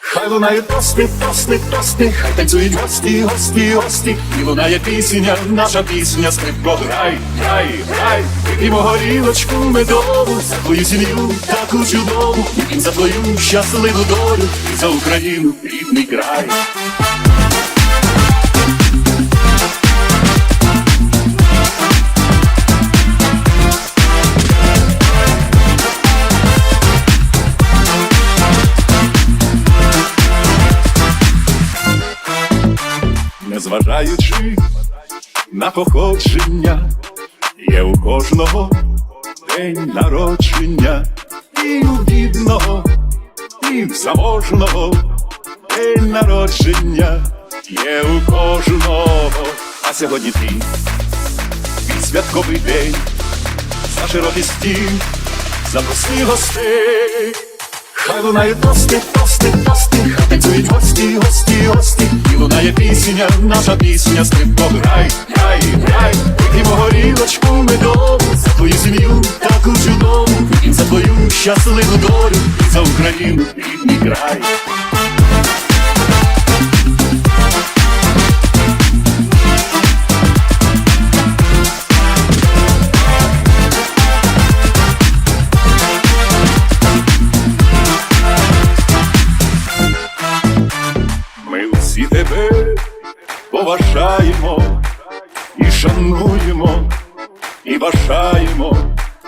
Хай лунає тости, тости, тости, хай танцюють гості, гості, гості, і лунає пісня, наша пісня, скрипко, грай, грай, грай, вип'ємо горілочку медову, за твою сім'ю таку чудову, і за твою щасливу долю, і за Україну, рідний край. Незважаючи на походження, є у кожного день народження, і у бідного, і в заможного день народження є у кожного. А сьогодні твій твій святковий день, за широкий стіл, запроси гостей. Хай лунає тости, тости, тости, хай танцюють пісня, наша пісня, скрипко, грай, грай, грай, вип'ємо горілочку медову, за твою сім'ю таку чудову, за твою щасливу долю, і за Україну, рідний край. Ми тебе поважаємо і шануємо, і бажаємо,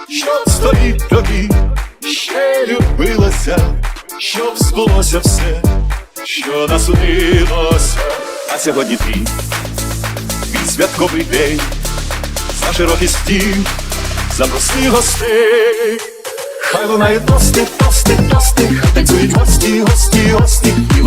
щоб стоїть тобі, ще любилося, щоб збулося все, що насудилося. А сьогодні твій, твій святковий день, за широкий стіл, запроси гостей. Хай лунає тости, тости, тости, танцюють гості, гості, гості,